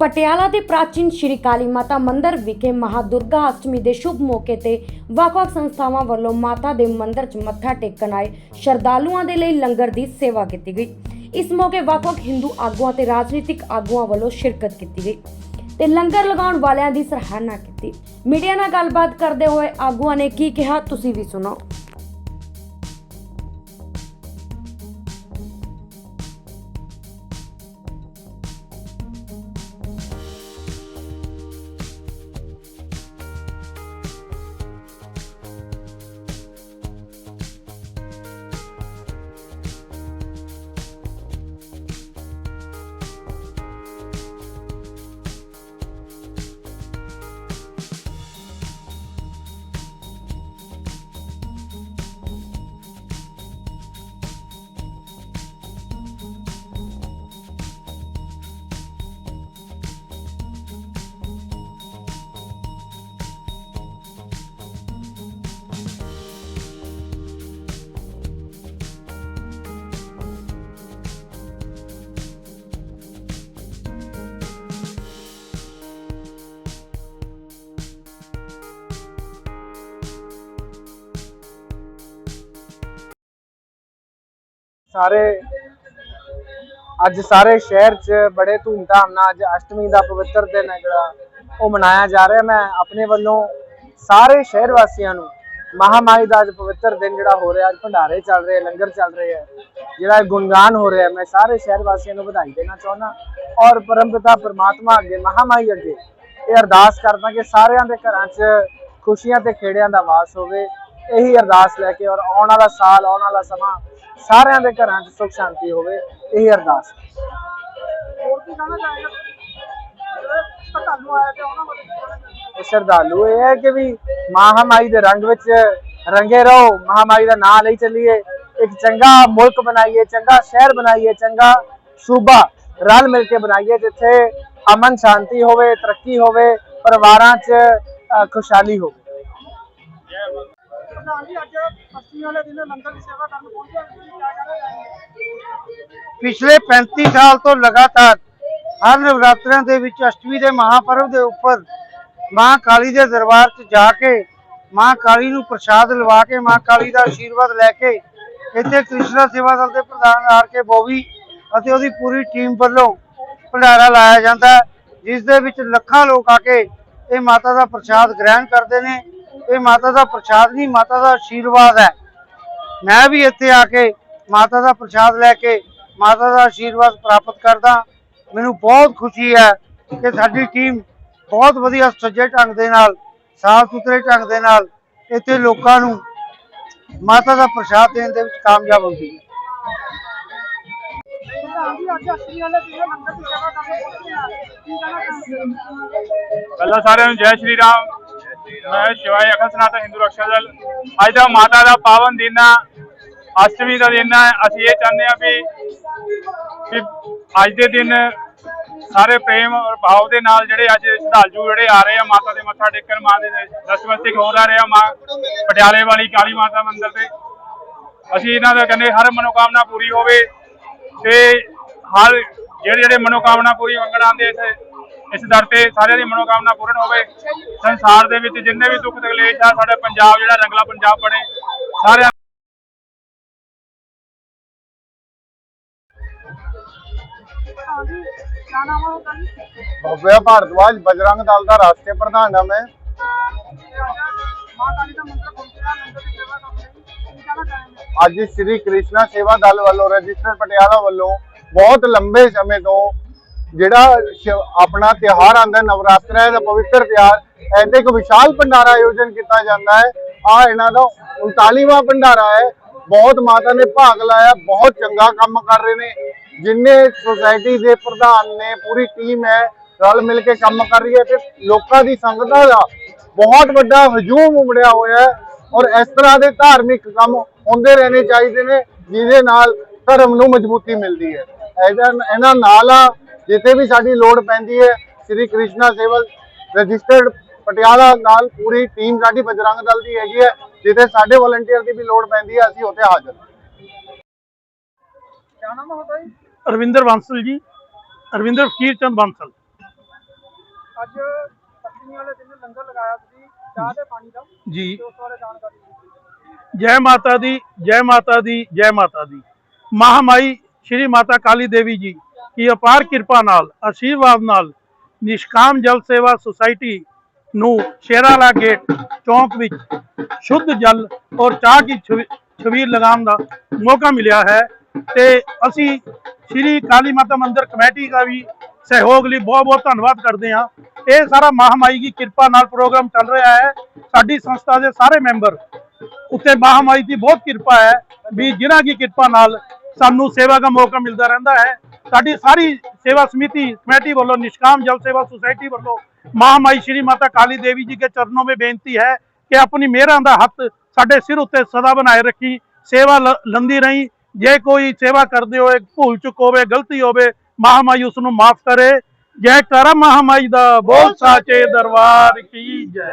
ਪਟਿਆਲਾ ਦੇ ਪ੍ਰਾਚੀਨ ਸ਼੍ਰੀ ਕਾਲੀ ਮਾਤਾ ਮੰਦਿਰ ਵਿਖੇ ਮਹਾਦੁਰਗਾ ਅਸ਼ਟਮੀ ਦੇ ਸ਼ੁਭ ਮੌਕੇ ਤੇ ਵੱਖ-ਵੱਖ ਸੰਸਥਾਵਾਂ ਵੱਲੋਂ ਮਾਤਾ ਦੇ ਮੰਦਿਰ 'ਚ ਮੱਥਾ ਟੇਕਣ ਆਏ ਸ਼ਰਧਾਲੂਆਂ ਦੇ ਲਈ ਲੰਗਰ ਦੀ ਸੇਵਾ ਕੀਤੀ ਗਈ। ਇਸ ਮੌਕੇ ਵੱਖ-ਵੱਖ ਹਿੰਦੂ ਆਗੂਆਂ ਤੇ ਰਾਜਨੀਤਿਕ ਆਗੂਆਂ ਵੱਲੋਂ ਸ਼ਿਰਕਤ ਕੀਤੀ ਗਈ ਤੇ ਲੰਗਰ ਲਗਾਉਣ ਵਾਲਿਆਂ ਦੀ ਸਰਾਹਨਾ ਕੀਤੀ। ਮੀਡੀਆ ਨਾਲ ਗੱਲਬਾਤ ਕਰਦੇ ਹੋਏ ਆਗੂਆਂ ਨੇ ਕੀ ਕਿਹਾ, ਤੁਸੀਂ ਵੀ ਸੁਣਾਓ ਸਾਰੇ ਅੱਜ ਸਾਰੇ ਸ਼ਹਿਰ 'ਚ ਬੜੇ ਧੂਮਧਾਮ ਨਾਲ ਅੱਜ ਅਸ਼ਟਮੀ ਦਾ ਪਵਿੱਤਰ ਦਿਨ ਹੈ ਜਿਹੜਾ ਉਹ ਮਨਾਇਆ ਜਾ ਰਿਹਾ। ਮੈਂ ਆਪਣੇ ਵੱਲੋਂ ਸਾਰੇ ਸ਼ਹਿਰ ਵਾਸੀਆਂ ਨੂੰ ਮਹਾਮਾਈ ਦਾ ਅੱਜ ਪਵਿੱਤਰ ਦਿਨ ਜਿਹੜਾ ਹੋ ਰਿਹਾ, ਅੱਜ ਭੰਡਾਰੇ ਚੱਲ ਰਹੇ, ਲੰਗਰ ਚੱਲ ਰਹੇ ਹੈ, ਜਿਹੜਾ ਗੁਣਗਾਨ ਹੋ ਰਿਹਾ ਮੈਂ ਸਾਰੇ ਸ਼ਹਿਰ ਵਾਸੀਆਂ ਨੂੰ ਵਧਾਈ ਦੇਣਾ ਚਾਹੁੰਦਾ ਔਰ ਪਰਮਪਿਤਾ ਪਰਮਾਤਮਾ ਅੱਗੇ ਮਹਾਮਾਈ ਅੱਗੇ ਇਹ ਅਰਦਾਸ ਕਰਦਾ ਕਿ ਸਾਰਿਆਂ ਦੇ ਘਰਾਂ 'ਚ ਖੁਸ਼ੀਆਂ ਤੇ ਖੇੜਿਆਂ ਦਾ ਵਾਸ ਹੋਵੇ। ਇਹੀ ਅਰਦਾਸ ਲੈ ਕੇ ਔਰ ਆਉਣ ਵਾਲਾ ਸਾਲ, ਆਉਣ ਵਾਲਾ ਸਮਾਂ ਸਾਰਿਆਂ ਦੇ ਘਰਾਂ 'ਚ ਸੁਖ ਸ਼ਾਂਤੀ ਹੋਵੇ ਇਹੀ ਅਰਦਾਸ। ਹੋਰ ਕੀ ਕਹਿਣਾ ਚਾਹੀਦਾ ਤੁਹਾਨੂੰ ਆਇਆ ਤੇ ਉਹਨਾਂ ਬਾਰੇ ਇਹ ਸ਼ਰਧਾਲੂ ਇਹ ਹੈ ਕਿ ਵੀ ਮਹਾਮਾਈ ਦੇ ਰੰਗ ਵਿੱਚ ਰੰਗੇ ਰਹੋ ਮਹਾਮਾਈ ਦਾ ਨਾਮ ਲਈ ਚੱਲੀਏ। ਇੱਕ ਚੰਗਾ ਮੁਲਕ ਬਣਾਈਏ ਚੰਗਾ ਸ਼ਹਿਰ ਬਣਾਈਏ ਚੰਗਾ ਸੂਬਾ ਰਲ ਮਿਲ ਕੇ ਬਣਾਈਏ ਜਿੱਥੇ ਅਮਨ ਸ਼ਾਂਤੀ ਹੋਵੇ ਤਰੱਕੀ ਹੋਵੇ ਪਰਿਵਾਰਾਂ 'ਚ ਖੁਸ਼ਹਾਲੀ ਹੋਵੇ। ਪ੍ਰਧਾਨ ਵਾਲੇ ਦਿਨ ਲੰਗਰ ਦੀ ਸੇਵਾ ਕਰਨ ਪਹੁੰਚੇ ਤੁਸੀਂ ਕੀ ਕਹਿਣਾ ਚਾਹੀਏ ਪਿਛਲੇ 35 ਸਾਲ ਤੋਂ ਲਗਾਤਾਰ ਹਰ ਨਵਰਾਤਰਿਆਂ ਦੇ ਵਿੱਚ ਅਸ਼ਟਮੀ ਦੇ ਮਹਾਪਰਵ ਦੇ ਉੱਪਰ ਮਾਂ ਕਾਲੀ ਦੇ ਦਰਬਾਰ 'ਚ ਜਾ ਕੇ ਮਾਂ ਕਾਲੀ ਨੂੰ ਪ੍ਰਸ਼ਾਦ ਲਵਾ ਕੇ ਮਾਂ ਕਾਲੀ ਦਾ ਆਸ਼ੀਰਵਾਦ ਲੈ ਕੇ ਇੱਥੇ ਕ੍ਰਿਸ਼ਨਾ ਸੇਵਾ ਦਲ ਦੇ ਪ੍ਰਧਾਨ ਆਰ ਕੇ ਬੋਵੀ ਅਤੇ ਉਹਦੀ ਪੂਰੀ ਟੀਮ ਵੱਲੋਂ ਭੰਡਾਰਾ ਲਾਇਆ ਜਾਂਦਾ ਹੈ, ਜਿਸ ਦੇ ਵਿੱਚ ਲੱਖਾਂ ਲੋਕ ਆ ਕੇ ਇਹ ਮਾਤਾ ਦਾ ਪ੍ਰਸ਼ਾਦ ਗ੍ਰਹਿਣ ਕਰਦੇ ਨੇ। ਇਹ ਮਾਤਾ ਦਾ ਪ੍ਰਸ਼ਾਦ ਨਹੀਂ, ਮਾਤਾ ਦਾ ਆਸ਼ੀਰਵਾਦ ਹੈ। ਮੈਂ ਵੀ ਇੱਥੇ ਆ ਕੇ ਮਾਤਾ ਦਾ ਪ੍ਰਸ਼ਾਦ ਲੈ ਕੇ ਮਾਤਾ ਦਾ ਆਸ਼ੀਰਵਾਦ ਪ੍ਰਾਪਤ ਕਰਦਾ। ਮੈਨੂੰ ਬਹੁਤ ਖੁਸ਼ੀ ਹੈ ਕਿ ਸਾਡੀ ਟੀਮ ਬਹੁਤ ਵਧੀਆ ਸੱਜੇ ਢੰਗ ਦੇ ਨਾਲ ਸਾਫ਼ ਸੁਥਰੇ ਢੰਗ ਦੇ ਨਾਲ ਇੱਥੇ ਲੋਕਾਂ ਨੂੰ ਮਾਤਾ ਦਾ ਪ੍ਰਸ਼ਾਦ ਦੇਣ ਦੇ ਵਿੱਚ ਕਾਮਯਾਬ ਹੁੰਦੀ ਹੈ। ਪਹਿਲਾਂ ਸਾਰਿਆਂ ਨੂੰ ਜੈ ਸ਼੍ਰੀ ਰਾਮ। ਮੈਂ ਸ਼ਿਵਾਏ ਅਖੰਡ ਸਨਾਤਨ ਹਿੰਦੂ ਰਕਸ਼ਾ ਦਲ। ਅੱਜ ਦਾ ਮਾਤਾ ਦਾ ਪਾਵਨ ਦਿਨ ਆ, ਅਸ਼ਟਮੀ ਦਾ ਦਿਨ ਹੈ ਅਸੀਂ ਇਹ ਚਾਹੁੰਦੇ ਆ ਵੀ ਅੱਜ ਦੇ ਦਿਨ ਸਾਰੇ ਪ੍ਰੇਮ ਔਰ ਭਾਵ ਦੇ ਨਾਲ ਜਿਹੜੇ ਅੱਜ ਸ਼ਰਧਾਲੂ ਜਿਹੜੇ ਆ ਰਹੇ ਆ, ਮਾਤਾ ਦੇ ਮੱਥਾ ਟੇਕਣ, ਮਾਂ ਦੇ ਦਸਵਸਤਿਕ ਹੋ ਰਹੇ ਆ, ਮਾਂ ਪਟਿਆਲੇ ਵਾਲੀ ਕਾਲੀ ਮਾਤਾ ਮੰਦਿਰ ਤੇ। ਅਸੀਂ ਇਹਨਾਂ ਦਾ ਕਹਿੰਦੇ ਹਰ ਮਨੋਕਾਮਨਾ ਪੂਰੀ ਹੋਵੇ ਤੇ ਹਰ ਜਿਹੜੇ ਜਿਹੜੇ ਮਨੋਕਾਮਨਾ ਪੂਰੀ ਮੰਗਣ ਆਉਂਦੇ ਇਸ ਇਸ ਦਰ ਤੇ ਸਾਰਿਆਂ ਦੀ ਮਨੋਕਾਮਨਾ ਪੂਰਨ ਹੋਵੇ। ਸੰਸਾਰ ਦੇ ਵਿੱਚ ਜਿੰਨੇ ਵੀ ਦੁੱਖ ਤਕਲੀਫ ਆ, ਸਾਡਾ ਪੰਜਾਬ ਜਿਹੜਾ ਰੰਗਲਾ ਪੰਜਾਬ ਬਣੇ, ਸਾਰਿਆਂ भव्य भारद्वाज बजरंग दल का राष्ट्रीय प्रधान है मैं ਅੱਜ ਸ੍ਰੀ ਕ੍ਰਿਸ਼ਨਾ ਸੇਵਾ ਦਲ ਵੱਲੋਂ, ਰਜਿਸਟਰ ਪਟਿਆਲਾ ਵੱਲੋਂ ਬਹੁਤ ਲੰਬੇ ਸਮੇਂ ਤੋਂ ਜਿਹੜਾ ਸ਼ਿਵ- ਆਪਣਾ ਤਿਉਹਾਰ ਆਂਦਾ ਨਵਰਾਤਰਿਆਂ ਦਾ ਪਵਿੱਤਰ ਤਿਉਹਾਰ ਐਤੇ ਇੱਕ ਵਿਸ਼ਾਲ ਭੰਡਾਰਾ ਆਯੋਜਨ ਕੀਤਾ ਜਾਂਦਾ ਹੈ। ਆ ਇਹਨਾਂ ਦਾ 39ਵਾਂ ਭੰਡਾਰਾ ਹੈ। ਬਹੁਤ ਮਾਤਾ ਨੇ ਭਾਗ ਲਾਇਆ, ਬਹੁਤ ਚੰਗਾ ਕੰਮ ਕਰ ਰਹੇ ਨੇ। ਜਿੰਨੇ ਸੁਸਾਇਟੀ ਦੇ ਪ੍ਰਧਾਨ ਨੇ, ਪੂਰੀ ਟੀਮ ਹੈ, ਰਲ ਮਿਲ ਕੇ ਕੰਮ ਕਰ ਰਹੀ ਹੈ ਤੇ ਲੋਕਾਂ ਦੀ ਸੰਗਤਾਂ ਦਾ ਬਹੁਤ ਵੱਡਾ ਹਜੂਮ ਉਮੜਿਆ ਹੋਇਆ ਹੈ ਔਰ ਇਸ ਤਰ੍ਹਾਂ ਦੇ ਧਾਰਮਿਕ ਕੰਮ ਹੁੰਦੇ ਰਹਿਣੇ ਚਾਹੀਦੇ ਨੇ, ਜਿਹਦੇ ਨਾਲ ਧਰਮ ਨੂੰ ਮਜ਼ਬੂਤੀ ਮਿਲਦੀ ਹੈ। ਇਹਨਾਂ ਨਾਲ ਜਿੱਥੇ ਵੀ ਸਾਡੀ ਲੋੜ ਪੈਂਦੀ ਹੈ ਸ੍ਰੀ ਕ੍ਰਿਸ਼ਨਾ ਸੇਵਲ ਰਜਿਸਟਰਡ ਪਟਿਆਲਾ ਨਾਲ ਪੂਰੀ ਟੀਮ ਸਾਡੀ ਬਜਰੰਗ ਦਲ ਦੀ ਹੈਗੀ ਹੈ ਜਿੱਥੇ ਸਾਡੇ ਵਲੰਟੀਅਰ ਦੀ ਵੀ ਲੋੜ ਪੈਂਦੀ ਹੈ ਅਸੀਂ ਉੱਥੇ ਹਾਜ਼ਰ ਹਾਂ। ਕੀ ਨਾਮ ਹੈ ਤੁਹਾਡਾ ਜੀ? ਅਰਵਿੰਦਰ ਬਾਂਸਲ ਜੀ ਅਰਵਿੰਦਰ ਫਕੀਰ ਚੰਦ ਬਾਂਸਲ। ਅੱਜ ਸੱਤਵੀਂ ਵਾਲੇ ਦਿਨ ਲੰਗਰ ਲਗਾਇਆ ਤੁਸੀਂ ਚਾਹ ਤੇ ਪਾਣੀ ਦਾ ਜੀ। ਉਸ ਬਾਰੇ ਜਾਣਕਾਰੀ ਜੈ ਮਾਤਾ ਦੀ ਜੈ ਮਾਤਾ ਦੀ ਜੈ ਮਾਤਾ ਦੀ। ਮਹਾਮਾਈ ਸ਼੍ਰੀ ਮਾਤਾ ਕਾਲੀ ਦੇਵੀ ਜੀ ਦੀ ਅਪਾਰ ਕਿਰਪਾ ਨਾਲ ਆਸ਼ੀਰਵਾਦ ਨਾਲ ਨਿਸ਼ਕਾਮ ਜਲ ਸੇਵਾ ਸੁਸਾਇਟੀ ਨੂੰ ਸ਼ੇਰਾਲਾ ਗੇਟ ਚੌਂਕ ਵਿੱਚ ਸ਼ੁੱਧ ਜਲ ਔਰ ਚਾਹ ਦੀ ਛਵੀ- ਲਗਾਉਣ ਦਾ ਮੌਕਾ ਮਿਲਿਆ ਹੈ ਤੇ ਅਸੀਂ ਸ਼੍ਰੀ ਕਾਲੀ ਮਾਤਾ ਮੰਦਿਰ ਕਮੇਟੀ ਦਾ ਵੀ ਸਹਿਯੋਗ ਲਈ ਬਹੁਤ ਬਹੁਤ ਧੰਨਵਾਦ ਕਰਦੇ ਹਾਂ। ਇਹ ਸਾਰਾ ਮਹਾਮਾਈ ਦੀ ਕਿਰਪਾ ਨਾਲ ਪ੍ਰੋਗਰਾਮ ਚੱਲ ਰਿਹਾ ਹੈ। ਸਾਡੀ ਸੰਸਥਾ ਦੇ ਸਾਰੇ ਮੈਂਬਰ ਉੱਤੇ ਮਹਾਮਾਈ ਦੀ ਬਹੁਤ ਕਿਰਪਾ ਹੈ ਵੀ ਜਿਨ੍ਹਾਂ ਦੀ ਕਿਰਪਾ ਨਾਲ ਸਾਨੂੰ ਸੇਵਾ ਦਾ ਮੌਕਾ ਮਿਲਦਾ ਰਹਿੰਦਾ ਹੈ। ਸਾਡੀ ਸਾਰੀ ਸੇਵਾ ਸਮਿਤੀ, ਕਮੇਟੀ ਵੱਲੋਂ, ਨਿਸ਼ਕਾਮ ਜਲ ਸੇਵਾ ਸੁਸਾਇਟੀ ਵੱਲੋਂ ਮਹਾਮਾਈ ਸ਼੍ਰੀ ਮਾਤਾ ਕਾਲੀ ਦੇਵੀ ਜੀ ਦੇ ਚਰਨੋਂ ਵਿੱਚ ਬੇਨਤੀ ਹੈ ਕਿ ਆਪਣੀ ਮਿਹਰਾਂ ਦਾ ਹੱਥ ਸਾਡੇ ਸਿਰ ਉੱਤੇ ਸਦਾ ਬਣਾਏ ਰੱਖੀ, ਸੇਵਾ ਲੰਦੀ ਰਹੀ। ਜੇ ਕੋਈ ਸੇਵਾ ਕਰਦੇ ਹੋਏ ਭੁੱਲ ਚੁੱਕ ਹੋਵੇ, ਗਲਤੀ ਹੋਵੇ, ਮਹਾਮਾਈ ਉਸ ਨੂੰ ਮਾਫ ਕਰੇ। ਜੈ ਕਰਮ ਮਹਾਮਾਈ ਦਾ ਬਹੁਤ ਸਾਚੇ ਦਰਬਾਰ ਕੀ ਜੈ।